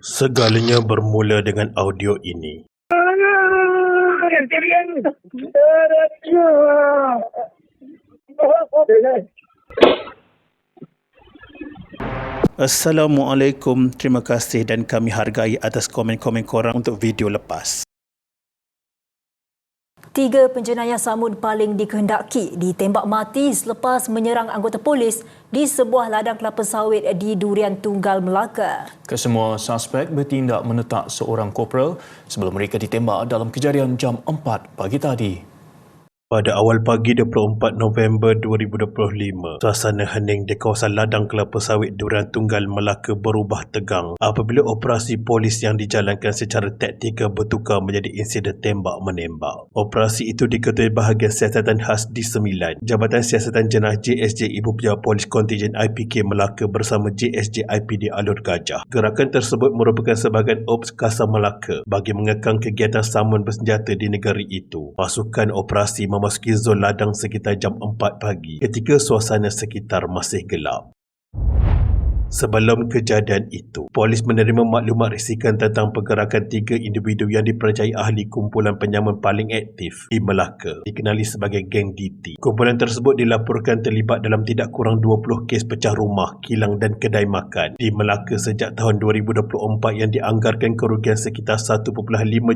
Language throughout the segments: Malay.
Segalanya bermula dengan audio ini. Assalamualaikum, terima kasih dan kami hargai atas komen-komen korang untuk video lepas. Tiga penjenayah samun paling dikehendaki ditembak mati selepas menyerang anggota polis di sebuah ladang kelapa sawit di Durian Tunggal, Melaka. Kesemua suspek bertindak menetak seorang korporal sebelum mereka ditembak dalam kejadian jam 4 pagi tadi. Pada awal pagi 24 November 2025, suasana hening di kawasan ladang kelapa sawit Durian Tunggal Melaka berubah tegang apabila operasi polis yang dijalankan secara taktikal bertukar menjadi insiden tembak-menembak. Operasi itu diketuai bahagian siasatan khas di Sembilan, Jabatan Siasatan Jenah JSJ Ibu Pejabat Polis Kontingen IPK Melaka bersama JSJ IPD Alur Gajah. Gerakan tersebut merupakan sebahagian Ops Kasar Melaka bagi mengekang kegiatan samun bersenjata di negeri itu. Pasukan operasi memasuki zon ladang sekitar jam 4 pagi ketika suasana sekitar masih gelap. Sebelum kejadian itu, polis menerima maklumat risikan tentang pergerakan tiga individu yang dipercayai ahli kumpulan penyamun paling aktif di Melaka, dikenali sebagai geng DT. Kumpulan tersebut dilaporkan terlibat dalam tidak kurang 20 kes pecah rumah, kilang dan kedai makan di Melaka sejak tahun 2024 yang dianggarkan kerugian sekitar 1.5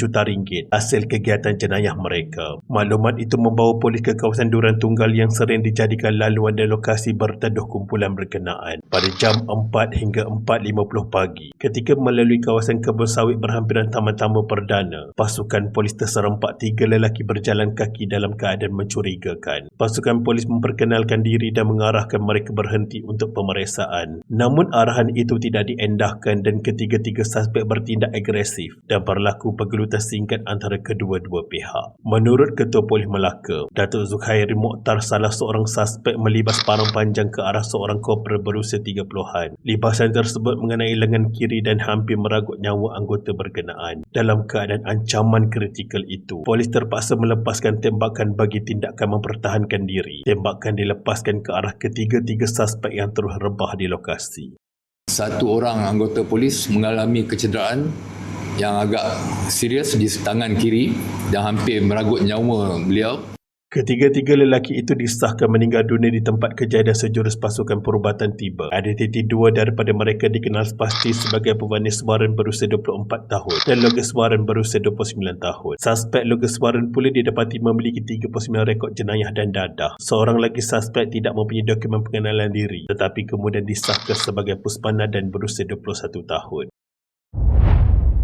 juta ringgit hasil kegiatan jenayah mereka. Maklumat itu membawa polis ke kawasan Duran Tunggal yang sering dijadikan laluan dan lokasi berteduh kumpulan berkenaan. Pada jam 4 hingga 4.50 pagi. Ketika melalui kawasan kebun sawit berhampiran taman-taman perdana, pasukan polis terserempak tiga lelaki berjalan kaki dalam keadaan mencurigakan. Pasukan polis memperkenalkan diri dan mengarahkan mereka berhenti untuk pemeriksaan. Namun arahan itu tidak diendahkan dan ketiga-tiga suspek bertindak agresif dan berlaku pergelutan singkat antara kedua-dua pihak. Menurut Ketua Polis Melaka, Datuk Zukhairi Mokhtar salah seorang suspek melibas parang panjang ke arah seorang korporal berusia 30-an berkenaan. Lipasan tersebut mengenai lengan kiri dan hampir meragut nyawa anggota berkenaan. Dalam keadaan ancaman kritikal itu, polis terpaksa melepaskan tembakan bagi tindakan mempertahankan diri. Tembakan dilepaskan ke arah ketiga-tiga suspek yang terus rebah di lokasi. Satu orang anggota polis mengalami kecederaan yang agak serius di tangan kiri dan hampir meragut nyawa beliau. Ketiga-tiga lelaki itu disahkan meninggal dunia di tempat kejadian sejurus pasukan perubatan tiba. Ada titik dua daripada mereka dikenal pasti sebagai Pevanis Warren berusia 24 tahun dan Logus Warren berusia 29 tahun. Suspek Logus Warren pula didapati memiliki 39 rekod jenayah dan dadah. Seorang lagi suspek tidak mempunyai dokumen pengenalan diri tetapi kemudian disahkan sebagai Puspana dan berusia 21 tahun.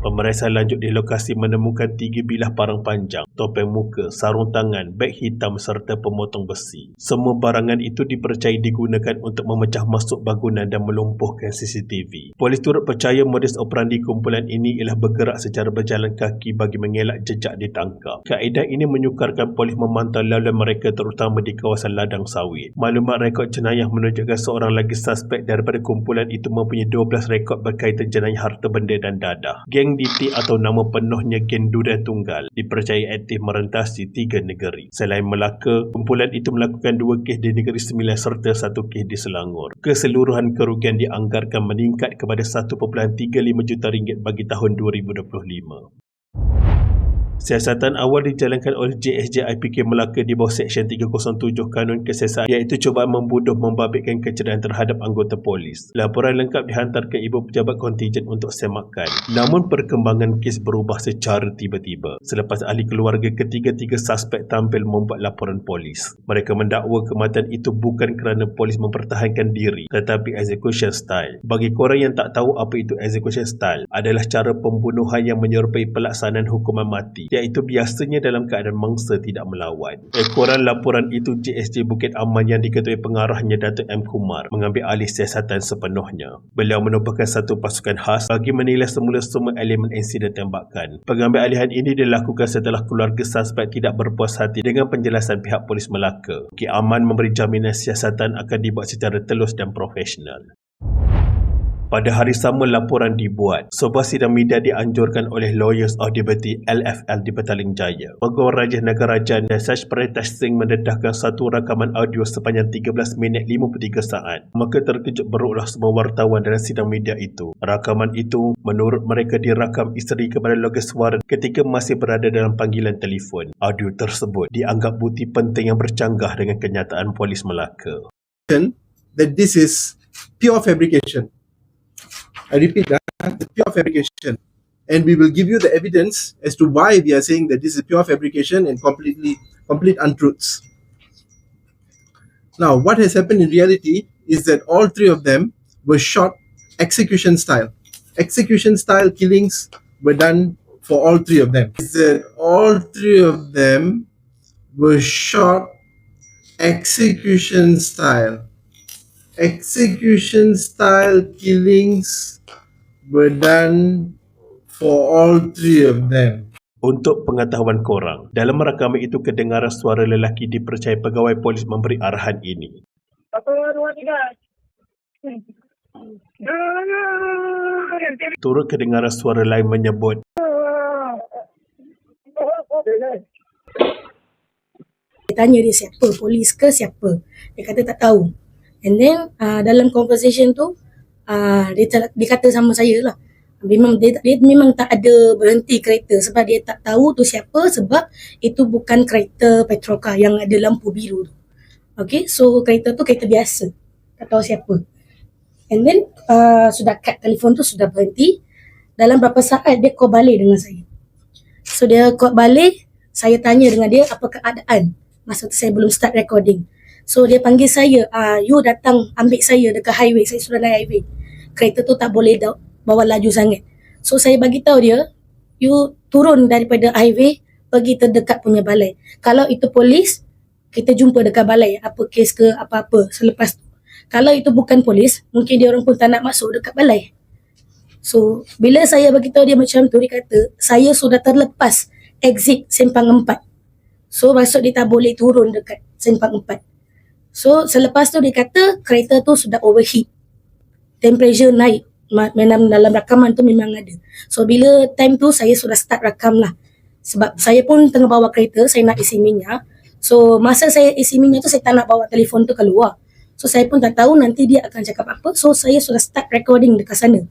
Pemeriksaan lanjut di lokasi menemukan tiga bilah parang panjang, topeng muka, sarung tangan, beg hitam serta pemotong besi. Semua barangan itu dipercayai digunakan untuk memecah masuk bangunan dan melumpuhkan CCTV. Polis turut percaya modus operandi kumpulan ini ialah bergerak secara berjalan kaki bagi mengelak jejak ditangkap. Kaedah ini menyukarkan polis memantau laluan mereka terutama di kawasan ladang sawit. Maklumat rekod jenayah menunjukkan seorang lagi suspek daripada kumpulan itu mempunyai 12 rekod berkaitan jenayah harta benda dan dadah. Geng DT atau nama penuhnya Gen Durian Tunggal dipercayai aktif merentasi tiga negeri. Selain Melaka, kumpulan itu melakukan dua kes di negeri Sembilan serta satu kes di Selangor. Keseluruhan kerugian dianggarkan meningkat kepada 1.35 juta ringgit bagi tahun 2025. Siasatan awal dijalankan oleh JSJ IPK Melaka di bawah Seksyen 307 Kanun Kesiasaan iaitu cubaan membunuh membabitkan kecederaan terhadap anggota polis. Laporan lengkap dihantar ke Ibu Pejabat Kontingen untuk semakan. Namun perkembangan kes berubah secara tiba-tiba selepas ahli keluarga ketiga-tiga suspek tampil membuat laporan polis. Mereka mendakwa kematian itu bukan kerana polis mempertahankan diri tetapi execution style. Bagi korang yang tak tahu apa itu execution style adalah cara pembunuhan yang menyerupai pelaksanaan hukuman mati iaitu biasanya dalam keadaan mangsa tidak melawan. Ekoran laporan itu JSJ Bukit Aman yang diketuai pengarahnya Datuk M. Kumar mengambil alih siasatan sepenuhnya. Beliau menubuhkan satu pasukan khas bagi menilai semula semua elemen insiden tembakan. Pengambil alihan ini dilakukan setelah keluarga suspek tidak berpuas hati dengan penjelasan pihak polis Melaka. Bukit Aman memberi jaminan siasatan akan dibuat secara telus dan profesional. Pada hari sama laporan dibuat, sebuah sidang media dianjurkan oleh Lawyers of Liberty LFL di Petaling Jaya. Pegawai Raja Nagarajan dan Sash Pretas Singh mendedahkan satu rakaman audio sepanjang 13 minit 53 saat. Maka terkejut beruklah semua wartawan dalam sidang media itu. Rakaman itu menurut mereka dirakam isteri kepada logis suara ketika masih berada dalam panggilan telefon. Audio tersebut dianggap bukti penting yang bercanggah dengan kenyataan polis Melaka. that this is pure fabrication. I repeat that, pure fabrication. And we will give you the evidence as to why we are saying that this is pure fabrication and completely complete untruths. Now, what has happened in reality is that all three of them were shot execution style. Execution style killings were done for all three of them. Is that all three of them were shot execution style execution style killings were done for all three of them. Untuk pengetahuan korang, dalam rakaman itu kedengaran suara lelaki dipercayai pegawai polis memberi arahan ini. Satu, dua, tiga. Turut kedengaran suara lain menyebut, Dia tanya dia siapa, polis ke siapa. Dia kata tak tahu. And then uh, dalam conversation tu, uh, dia, tak, dia kata sama saya lah. Memang dia, dia memang tak ada berhenti kereta sebab dia tak tahu tu siapa sebab itu bukan kereta Petroka yang ada lampu biru tu. Okay, so kereta tu kereta biasa. Tak tahu siapa. And then uh, sudah cut telefon tu sudah berhenti. Dalam berapa saat dia call balik dengan saya. So dia call balik, saya tanya dengan dia apa keadaan. Masa tu saya belum start recording. So dia panggil saya, ah you datang ambil saya dekat highway, saya sudah naik highway. Kereta tu tak boleh da- bawa laju sangat. So saya bagi tahu dia, you turun daripada highway pergi terdekat punya balai. Kalau itu polis, kita jumpa dekat balai apa kes ke apa-apa selepas tu. Kalau itu bukan polis, mungkin dia orang pun tak nak masuk dekat balai. So, bila saya bagi tahu dia macam tu, dia kata, saya sudah terlepas exit Sempang 4. So, maksud dia tak boleh turun dekat Sempang 4. So, selepas tu dia kata, kereta tu sudah overheat. Temperature naik. Ma- Memang dalam rakaman tu memang ada. So, bila time tu, saya sudah start rakam lah. Sebab saya pun tengah bawa kereta, saya nak isi minyak. So, masa saya isi minyak tu, saya tak nak bawa telefon tu keluar. So, saya pun tak tahu nanti dia akan cakap apa. So, saya sudah start recording dekat sana.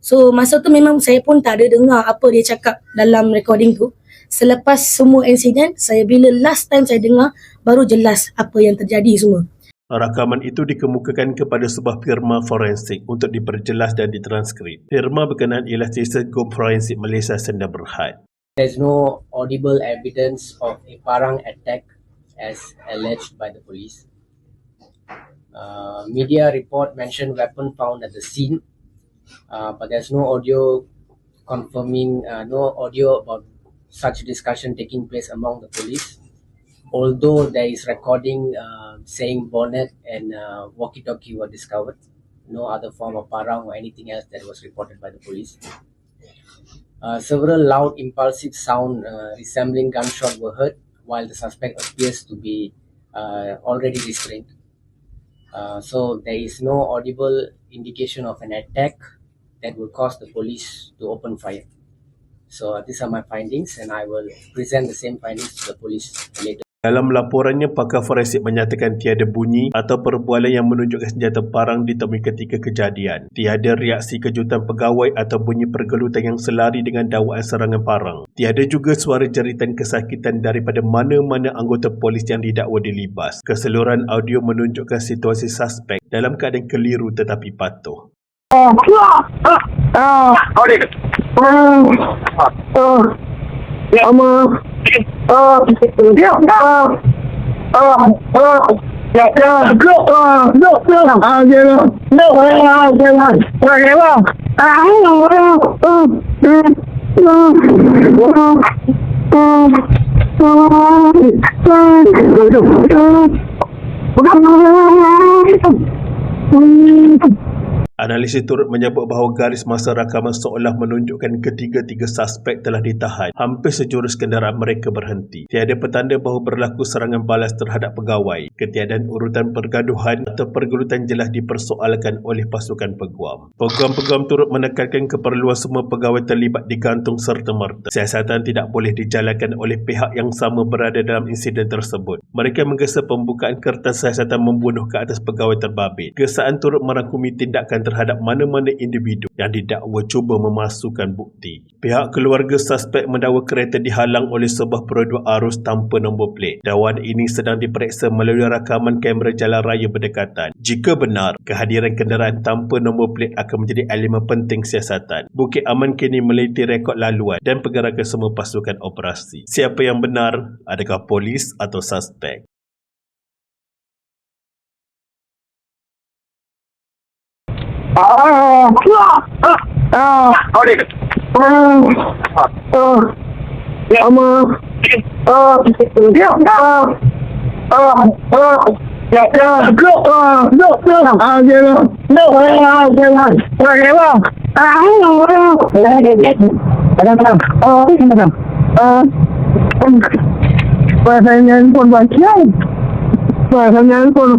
So masa tu memang saya pun tak ada dengar apa dia cakap dalam recording tu. Selepas semua insiden, saya bila last time saya dengar baru jelas apa yang terjadi semua. Rakaman itu dikemukakan kepada sebuah firma forensik untuk diperjelas dan ditranskrip. Firma berkenaan ialah Jason Group Forensik Malaysia Senda Berhad. There's no audible evidence of a parang attack as alleged by the police. Uh, media report mentioned weapon found at the scene, uh, but there's no audio confirming, uh, no audio about such discussion taking place among the police. Although there is recording uh, saying bonnet and uh, walkie-talkie were discovered, no other form of parang or anything else that was reported by the police. Uh, several loud, impulsive sound uh, resembling gunshot were heard, while the suspect appears to be uh, already restrained. Uh, so there is no audible indication of an attack that will cause the police to open fire. So these are my findings, and I will present the same findings to the police later. Dalam laporannya, pakar forensik menyatakan tiada bunyi atau perbualan yang menunjukkan senjata parang ditemui ketika kejadian. Tiada reaksi kejutan pegawai atau bunyi pergelutan yang selari dengan dakwaan serangan parang. Tiada juga suara jeritan kesakitan daripada mana-mana anggota polis yang didakwa dilibas. Keseluruhan audio menunjukkan situasi suspek dalam keadaan keliru tetapi patuh. Oh, oh, oh, oh, oh, oh, oh, oh. ang mga ah yeah ah ah ah Yeah, yeah, look, uh, look, look, uh, you know, look, uh, you know, where you are. I know, uh, uh, uh, uh, uh, uh, uh, Analisis turut menyebut bahawa garis masa rakaman seolah menunjukkan ketiga-tiga suspek telah ditahan hampir sejurus kenderaan mereka berhenti. Tiada petanda bahawa berlaku serangan balas terhadap pegawai. Ketiadaan urutan pergaduhan atau pergelutan jelas dipersoalkan oleh pasukan peguam. Peguam-peguam turut menekankan keperluan semua pegawai terlibat digantung serta-merta. Siasatan tidak boleh dijalankan oleh pihak yang sama berada dalam insiden tersebut. Mereka menggesa pembukaan kertas siasatan membunuh ke atas pegawai terbabit. Gesaan turut merangkumi tindakan terhadap mana-mana individu yang didakwa cuba memasukkan bukti. Pihak keluarga suspek mendakwa kereta dihalang oleh sebuah perodua arus tanpa nombor plate. Dakwaan ini sedang diperiksa melalui rakaman kamera jalan raya berdekatan. Jika benar, kehadiran kenderaan tanpa nombor plate akan menjadi elemen penting siasatan. Bukit Aman kini meliti rekod laluan dan pergerakan semua pasukan operasi. Siapa yang benar? Adakah polis atau suspek? Ờ, phải nhân quân vào chiếc Phải nhân quân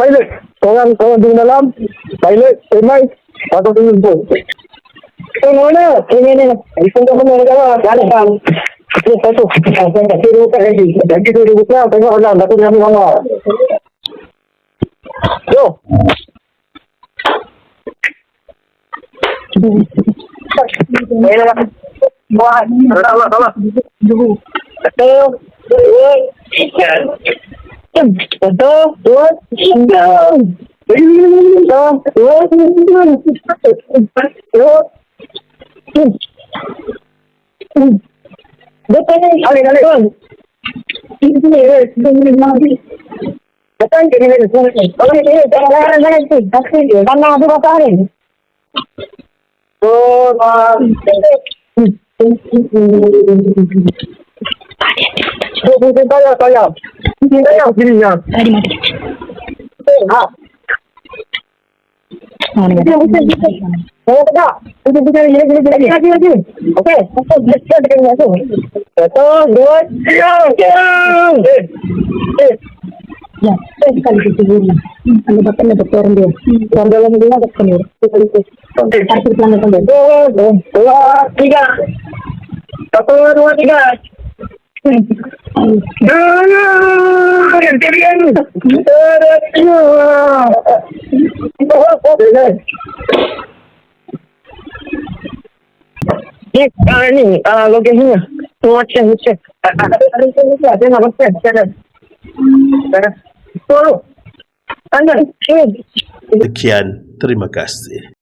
pilot. Korang, korang tunggu dalam. Pilot, standby. Patut tunggu pun. Eh, mana? Ini, ini. Telefon kau mana dekat Ada bang. Ini satu. Saya tak kira buka lagi. Jadi tu dia buka, tengok dalam. Satu dia ambil gambar. Yo. Ini lah. Buat. Salah, salah. Satu. Dua. Tiga. Satu, dua, tiga. Satu, dua, tiga. Dua. Betul ni. Alih, alih. Ini ni, ini ni. Betul ke ni? Kalau ni, jangan laran sangat tu. Tapi, mana tu apa ni? Oh, saya, saya. Saya sini ya. Tadi mati. Ha. Oh, tak. Itu bukan ini, ini, ini, lagi, lagi. Okey. Kita dengan masuk. Satu, dua, tiga. Eh. Eh. Ya, saya sekali ke sini. Anda dapat ada dokter dia. Orang dalam dia ada kamera. Sekali ke. Okey. Arti pelanggan sampai. Satu, dua, tiga. Satu, dua, tiga. Ni, ah ni, ah lokasinya. Semua cek, cek. Ada ada cek, ada nama cek, cek. Tolong. Sini. Sekian, terima kasih.